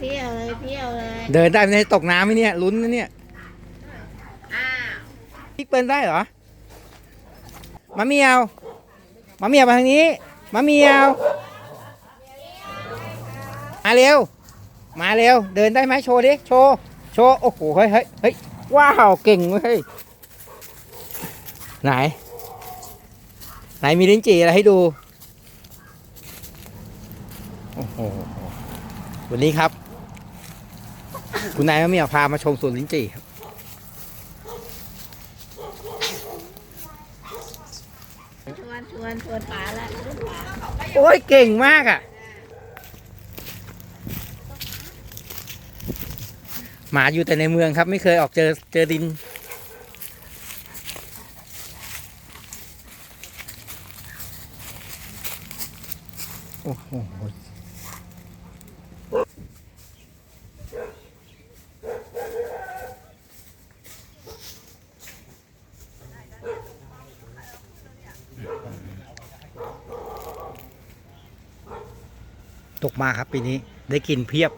เที่ยวเลยเที่ยวเลยเดินได้ไหมตกน้ำไหมเนี่ยลุ้นนะเนี่ยอ้าวพลิกเปิลได้เหรอมะเมียวมะเมียวมาทางนี้มะเมียวมาเร็ว มาเร็ว เดินได้ไหมโชว์ดิโชว์โชว์โอ้โหเฮ้ยเฮ้ยเฮ้ยว้าวเก่งเว้ยไหน ไหนมีลิ้นจี่อะไรให้ดูโอ้โห วันนี้ครับ คุณนายมะเมียวพามาชมสวนลิ้นจี่ครับ ชวนชวนชวนป๋าละชวนป๋าโอ้ยเก่งมากอะ หมาอยู่แต่ในเมืองครับ ไม่เคยออกเจอเจอดิน โอ้โห ตกมาครับปีนี้ได้กินเพียบ